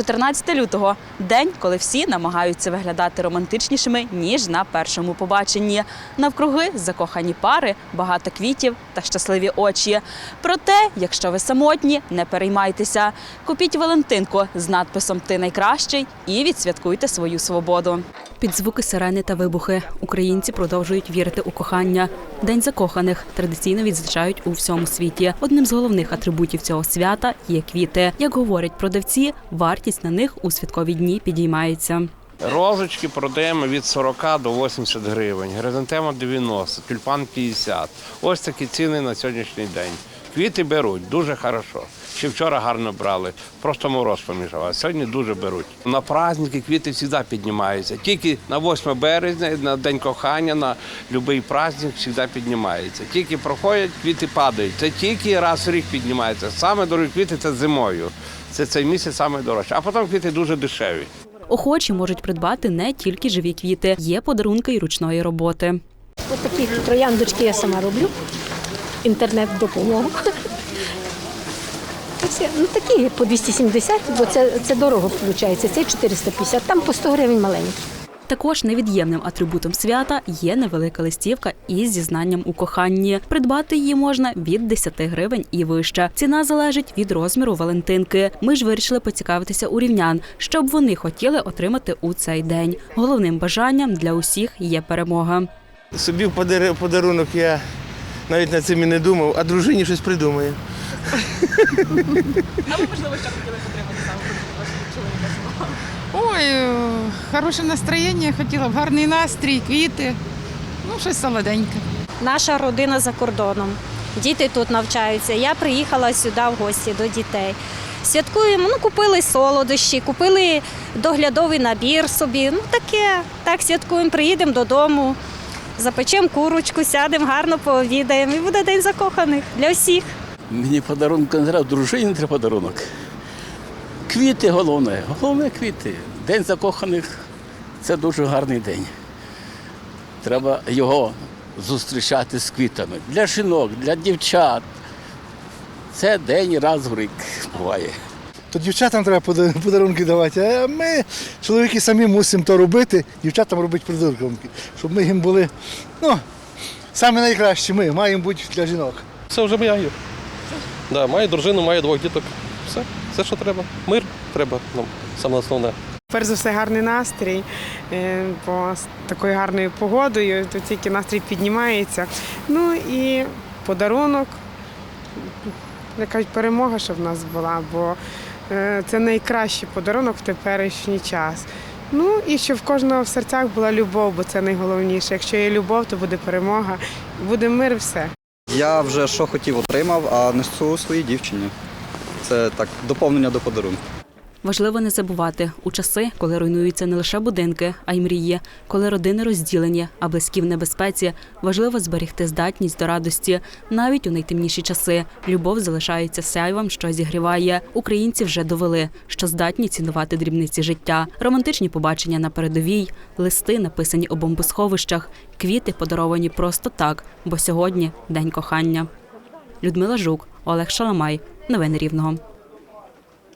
14 лютого день, коли всі намагаються виглядати романтичнішими ніж на першому побаченні. Навкруги закохані пари, багато квітів та щасливі очі. Проте, якщо ви самотні, не переймайтеся. Купіть Валентинку з надписом Ти найкращий і відсвяткуйте свою свободу. Під звуки сирени та вибухи українці продовжують вірити у кохання. День закоханих традиційно відзначають у всьому світі. Одним з головних атрибутів цього свята є квіти. Як говорять продавці, вартість на них у святкові дні підіймається. Розочки продаємо від 40 до 80 гривень, хризантема 90, тюльпан 50. Ось такі ціни на сьогоднішній день. Квіти беруть дуже хорошо. Ще вчора гарно брали, просто мороз помішав, сьогодні дуже беруть. На праздники квіти завжди піднімаються. Тільки на 8 березня, на День кохання, на будь-який праздник завжди піднімається. Тільки проходять, квіти падають. Це тільки раз в рік піднімається. Саме дорогі квіти це зимою. Це цей місяць саме дорожче. А потім квіти дуже дешеві. Охочі можуть придбати не тільки живі квіти, є подарунки й ручної роботи. Ось такі трояндочки я сама роблю. Інтернет допомогу. Ну такі по 270, бо це, це дорого виходить. Це 450, там по 100 гривень маленькі. Також невід'ємним атрибутом свята є невелика листівка із зізнанням у коханні. Придбати її можна від 10 гривень і вище. Ціна залежить від розміру Валентинки. Ми ж вирішили поцікавитися у рівнян, що б вони хотіли отримати у цей день. Головним бажанням для усіх є перемога. Собі в подарунок я навіть над цим і не думав, а дружині щось придумаю. Ой, е, хороше настроєння, хотіла б гарний настрій, квіти. Ну, щось солоденьке. Наша родина за кордоном. Діти тут навчаються. Я приїхала сюди в гості до дітей. Святкуємо, ну купили солодощі, купили доглядовий набір собі. Ну таке, так святкуємо, приїдемо додому, запечемо курочку, сядемо, гарно пообідаємо. І буде день закоханих для всіх. Мені подарунок не треба, дружині треба подарунок. Квіти головне, головне квіти. День закоханих це дуже гарний день. Треба його зустрічати з квітами. Для жінок, для дівчат. Це день раз в рік буває. То дівчатам треба подарунки давати, а ми, чоловіки, самі мусимо то робити, дівчатам робити подарунки, щоб ми їм були, ну, саме найкращі ми маємо бути для жінок. Це вже маю. Да, маю дружину, маю двох діток. Все, все, що треба. Мир треба нам, саме основне. Перш за все гарний настрій, е, бо з такою гарною погодою то тільки настрій піднімається. Ну і подарунок, як кажуть, перемога, щоб в нас була, бо це найкращий подарунок в теперішній час. Ну і щоб в кожного в серцях була любов, бо це найголовніше. Якщо є любов, то буде перемога, буде мир, все. Я вже що хотів отримав, а несу своїй дівчині. Це так, доповнення до подарунку. Важливо не забувати у часи, коли руйнуються не лише будинки, а й мрії, коли родини розділені, а близькі в небезпеці. Важливо зберегти здатність до радості. Навіть у найтемніші часи любов залишається сяйвом, що зігріває. Українці вже довели, що здатні цінувати дрібниці життя, романтичні побачення на передовій, листи, написані у бомбосховищах, квіти подаровані просто так, бо сьогодні день кохання. Людмила Жук, Олег Шаламай. Новини Рівного.